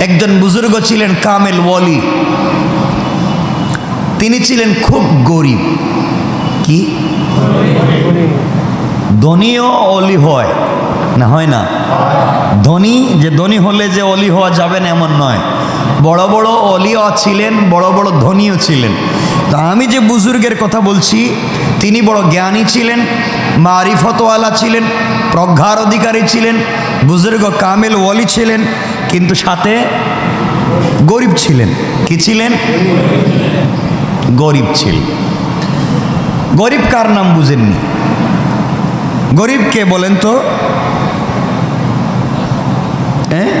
একজন বুজুর্গ ছিলেন কামেল ওয়ালি। তিনি ছিলেন খুব গরিব। কি? ধনীও অলি হয়। না হয় না। ধনী, যে ধনী হলে যে অলি হওয়া যাবে না, এমন নয়। বড় বড় অলিও ছিলেন, বড় বড় ধনীও ছিলেন। তো আমি যে বুজুর্গের কথা বলছি, তিনি বড় জ্ঞানী ছিলেন, মারিফতওয়ালা ছিলেন, প্রজ্ঞার অধিকারী ছিলেন বুজুর্গ কামেল ওয়ালি ছিলেন, কিন্তু সাথে গরিব ছিলেন। কি ছিলেন? গরিব ছিলেন। গরিব কার নাম বুঝেননি? গরিব কে বলেন তো? হ্যাঁ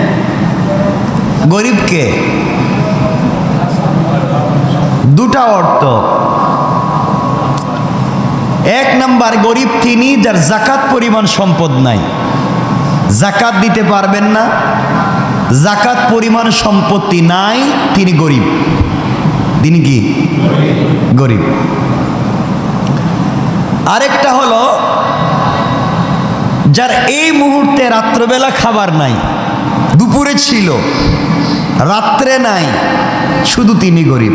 গরিব কে? দুটা অর্থ। এক নাম্বার, গরিব তিনি যার জাকাত পরিমাণ সম্পদ নাই। জাকাত দিতে পারবেন না। জাকাত পরিমাণ সম্পত্তি নাই, তিনি গরিব। তিনি কি? গরিব। আরেকটা হলো, যার এই মুহূর্তে রাত্রবেলা খাবার নাই, দুপুরে ছিল, রাত্রে নাই, শুধু তিনি গরিব।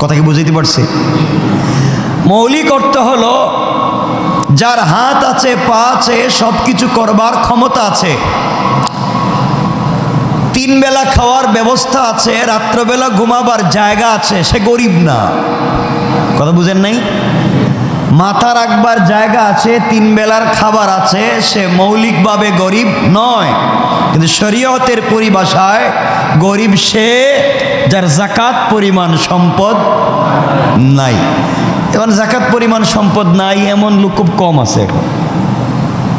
কথা কি বুঝাইতে পারছে? মৌলিক অর্থ হলো যার হাত আছে, পা আছে সব কিছু করবার ক্ষমতা আছে। তিন বেলা খাওয়ার ব্যবস্থা আছে, রাত্রবেলা ঘুমাবার জায়গা আছে, সে গরিব না। কথা বুঝেন নাই? মাথা রাখবার জায়গা আছে তিন বেলার খাবার আছে, সে মৌলিকভাবে গরিব নয়। কিন্তু শরীয়তের পরিভাষায় গরিব সে যার জাকাত, পরিমাণ, সম্পদ নাই। এখন জাকাত পরিমাণ সম্পদ নাই, এমন লোক খুব কম আছে।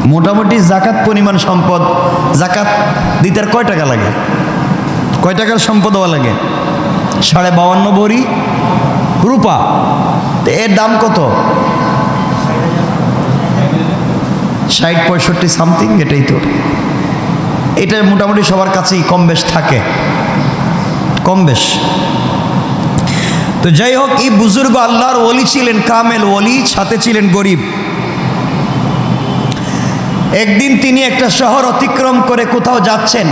মোটামুটি জাকাত পরিমাণ সম্পদ, জাকাত দিতে কয় টাকা লাগে? কয় টাকার সম্পদ হওয়া লাগে? সাড়ে বাউান্ন ভরি রূপা। এর দাম কত? ষাট, পঁয়ষট্টি, সামথিং, এটাই তো। এটা মোটামুটি সবার কাছেই কম বেশ থাকে। কম বেশ। তো যাই হোক, এই বুজুর্গ আল্লাহর ওলি ছিলেন, কামেল ওলি, সাথে ছিলেন গরিব। একদিন তিনি একটা শহর অতিক্রম করে কোথাও যাচ্ছেন।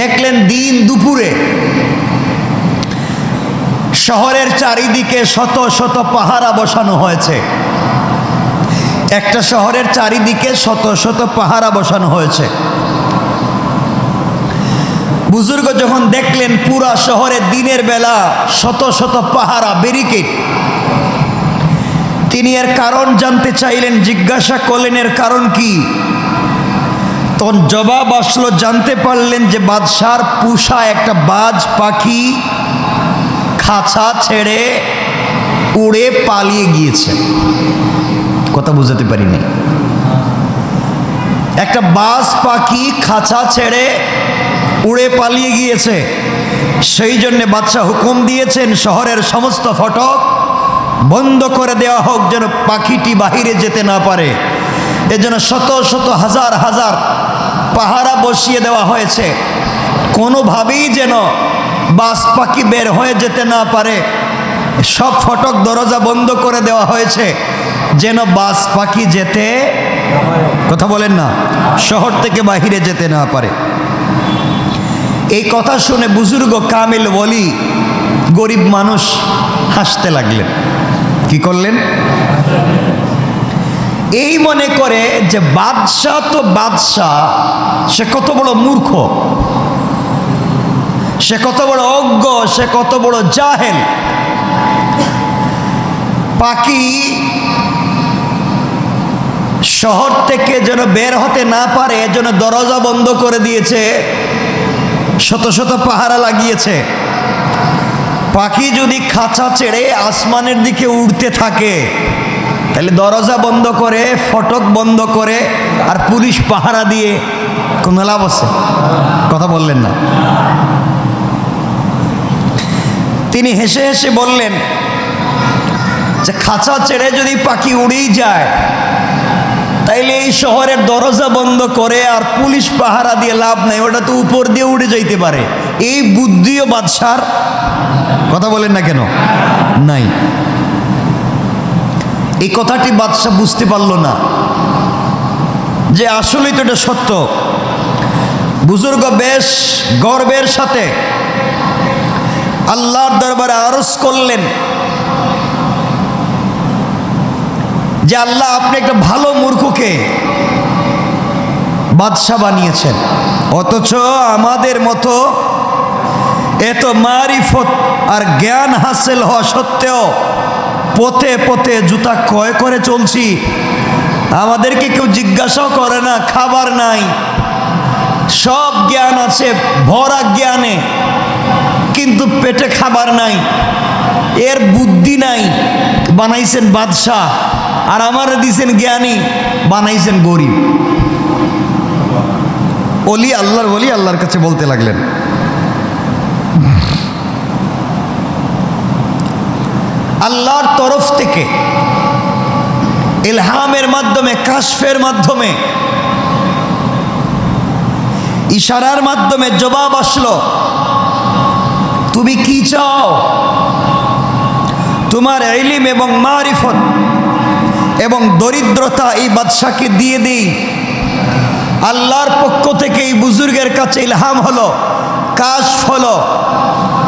দেখলেন দিন দুপুরে শহরের চারিদিকে শত শত পাহারা বসানো হয়েছে। একটা শহরের চারিদিকে শত শত পাহারা বসানো হয়েছে। বুজুর্গ যখন দেখলেন পুরা শহরে দিনের বেলা শত শত পাহারা ব্যারিকেড তিনি এর কারণ জানতে চাইলেন, জিজ্ঞাসা করলেন, এর কারণ কি? তখন জবাব আসলো, জানতে পারলেন যে বাদশার পুষা একটা বাজ পাখি খাঁচা ছেড়ে উড়ে পালিয়ে গিয়েছে। কথা বুঝাতে পারিনি। একটা বাস পাখি খাঁচা ছেড়ে উড়ে পালিয়ে গিয়েছে। সেই জন্যে বাদশাহ হুকুম দিয়েছেন, শহরের সমস্ত ফটক বন্ধ করে দেওয়া হোক যেন পাখিটি বাহিরে যেতে না পারে। এজন্য শত শত হাজার হাজার পাহারা বসিয়ে দেওয়া হয়েছে। কোনোভাবেই যেন বাস পাখি বের হয়ে যেতে না পারে। সব ফটক দরজা বন্ধ করে দেওয়া হয়েছে যেন বাস পাখি যেতে কথা বলেন না, শহর থেকে বাহিরে যেতে না পারে। এই কথা শুনে বুজুর্গ কামিল বলি গরিব মানুষ হাসতে লাগলেন। কি করলেন? এই মনে করে যে বাদশাহ তো বাদশাহ, সে কত বড় মূর্খ, সে কত বড় অজ্ঞ, সে কত বড় জাহেল। পাখি শহর থেকে যেন বের হতে না পারে যেন দরজা বন্ধ করে দিয়েছে। শত শত পাহারা লাগিয়েছে। পাখি যদি খাঁচা ছেড়ে আসমানের দিকে উড়তে থাকে, তাহলে দরজা বন্ধ করে, ফটক বন্ধ করে, আর পুলিশ পাহারা দিয়ে কোনো লাভ আছে? কথা বললেন না। তিনি হেসে হেসে বললেন, যে খাঁচা ছেড়ে যদি পাখি উড়েই যায় তাইলে এই শহরের দরজা বন্ধ করে আর পুলিশ পাহারা দিয়ে লাভ নাই, ওটা তো উপর দিয়ে উড়ে যাইতে পারে। এই বুদ্ধিও বাদশার কথা বলেন না কেন? নাই। এই কথাটি বাদশাহ বুঝতে পারল না যে আসলেই তো এটা সত্য। বুজুর্গ বেশ গর্বের সাথে আল্লাহর দরবারে আরজ করলেন যে আল্লাহ আপনি একটা ভালো মূর্খকে বাদশাহ বানিয়েছেন। অথচ আমাদের মতো এত মারিফত আর জ্ঞান হাসিল হওয়া সত্ত্বেও পথে পথে জুতা ক্রয় করে চলছি। আমাদেরকে কেউ জিজ্ঞাসাও করে না, খাবার নাই। সব জ্ঞান আছে, ভরা জ্ঞানে, কিন্তু পেটে খাবার নাই। এর বুদ্ধি নাই, বানাইছেন বাদশাহ। আর আমার দিছেন জ্ঞানী, বানাইছেন গরিব। অলি আল্লাহর বলি আল্লাহর কাছে বলতে লাগলেন। আল্লাহর তরফ থেকে ইলহামের মাধ্যমে, কাশফের মাধ্যমে, ইশারার মাধ্যমে জবাব আসলো, তুমি কি চাও? তোমার এলিম এবং মারিফত এবং দরিদ্রতা এই বাদশাকে দিয়ে দিই। আল্লাহর পক্ষ থেকে এই বুজুর্গের কাছে ইলহাম হলো, কাশ হলো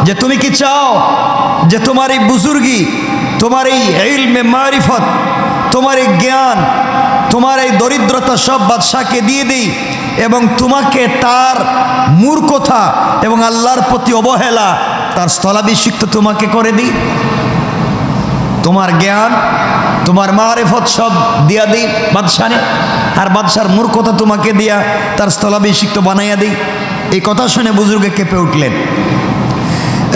যে তুমি কি চাও যে তোমার এই বুজুর্গি, তোমার এই ইলমে মারিফত, তোমার এই জ্ঞান, তোমার এই দরিদ্রতা সব বাদশাকে দিয়ে দিই এবং তোমাকে তার মূর্খতা এবং আল্লাহর প্রতি অবহেলা, তার স্থলাভিষিক্ত তোমাকে করে দিই। তোমার জ্ঞান তোমার মারেফত সব দিয়া দিই বাদশানে আর বাদশার মূর্খতা তোমাকে দিয়া তার স্থলাভিষিক্ত বানাইয়া দিই। এই কথা শুনে বুজুর্গে কেঁপে উঠলেন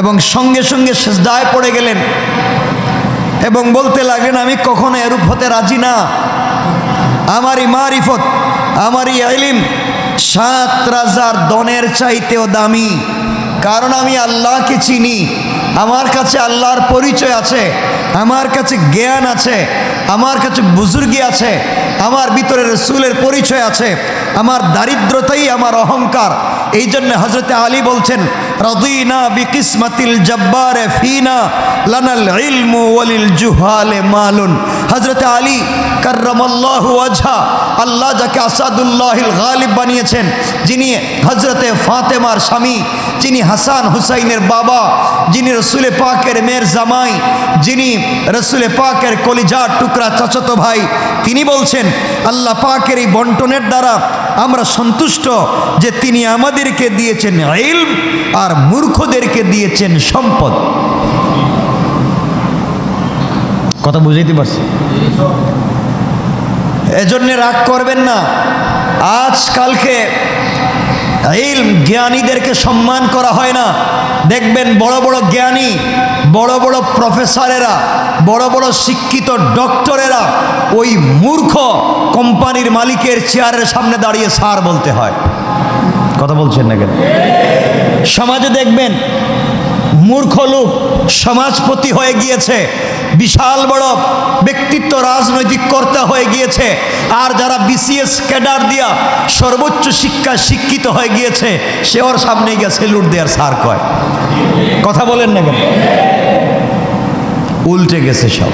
এবং সঙ্গে সঙ্গে সেজদায় পড়ে গেলেন এবং বলতে লাগলেন, আমি কখনো এরূপ হতে রাজি না। আমারই মারিফত আমারই আইলিম সাত রাজার দনের চাইতেও দামি। কারণ আমি আল্লাহকে চিনি আমার কাছে আল্লাহর পরিচয় আছে, আমার কাছে জ্ঞান আছে, আমার কাছে বুজুর্গি আছে, আমার ভিতরে রসুলের পরিচয় আছে, আমার দারিদ্রতাই আমার অহংকার। এই জন্য হজরতে আলী বলছেন, রদিনা বিকিসমাতিল জব্বারে ফিনা লানাল ইলমু ওয়ালিল জুহালে মালুন। হজরতে আলী, কার্রমাল্লাহ ওয়াজহা। আল্লাহ যাকে আসাদুল্লাহিল গালিব বানিয়েছেন, যিনি হজরতে ফাতেমার স্বামী, যিনি হাসান হুসাইনের বাবা, যিনি রসুলে পাকের মেয়ের জামাই, যিনি রসুলে পাকের কলিজার টুকরা চাচতো ভাই, তিনি বলছেন, আল্লাহ পাকের এই বন্টনের দ্বারা আমরা সন্তুষ্ট যে তিনি আমাদেরকে দিয়েছেন ইলম আর মূর্খদেরকে দিয়েছেন সম্পদ। কথা বুঝাইতে পারছি? এজন্যে রাগ করবেন না। আজকালকে ইলম জ্ঞানীদেরকে সম্মান করা হয় না। দেখবেন বড় বড় জ্ঞানী, বড় বড় প্রফেসরেরা, বড় বড় শিক্ষিত ডক্টরেরা ওই মূর্খ কোম্পানির মালিকের চেয়ারের সামনে দাঁড়িয়ে সার বলতে হয়। কথা বলছেন না কেন? সমাজে দেখবেন মূর্খ লোক সমাজপতি হয়ে গিয়েছে, বিশাল বড় ব্যক্তিত্ব, রাজনৈতিক কর্তা হয়ে গিয়েছে, আর যারা বিসিএস ক্যাডার দিয়া সর্বোচ্চ শিক্ষা শিক্ষিত হয়ে গিয়েছে, সে ওর সামনে গিয়ে সেলুট দেওয়ার সার কয়। কথা বলেন না কেন? উল্টে গেছে সব।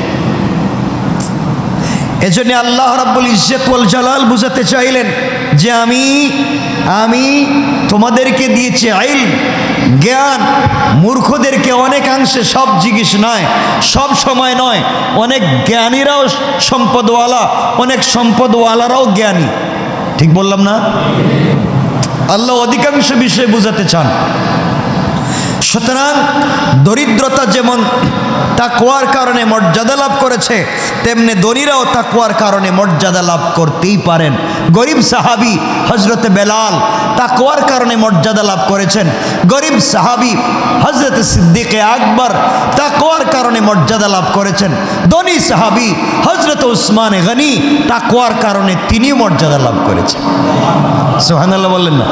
এজন্য আল্লাহ রাব্বুল ইজ্জত ওয়াল জালাল বুঝাতে চাইলেন যে আমি আমি তোমাদেরকে দিয়েছি আইল, জ্ঞান। মূর্খদেরকে অনেকাংশে সব জিজ্ঞেস নয়, সব সময় নয়। অনেক জ্ঞানীরাও সম্পদওয়ালা, অনেক সম্পদওয়ালারাও জ্ঞানী। ঠিক বললাম না? আল্লাহ অধিকাংশ বিষয়ে বুঝাতে চান। সুতরাং দরিদ্রতা যেমন তাকুয়ার কারণে মর্যাদা লাভ করেছে, তেমনি ধনীরাও তাকুয়ার কারণে মর্যাদা লাভ করতেই পারেন। গরিব সাহাবি হজরতে বেলাল তাকুয়ার কারণে মর্যাদা লাভ করেছেন। গরিব সাহাবি হজরত সিদ্দিকে আকবর তাকুয়ার কারণে মর্যাদা লাভ করেছেন। ধনী সাহাবি হজরত উসমান গনি তাকুয়ার কারণে তিনি মর্যাদা লাভ করেছেন। সোহানাল্লাহ বললেন না।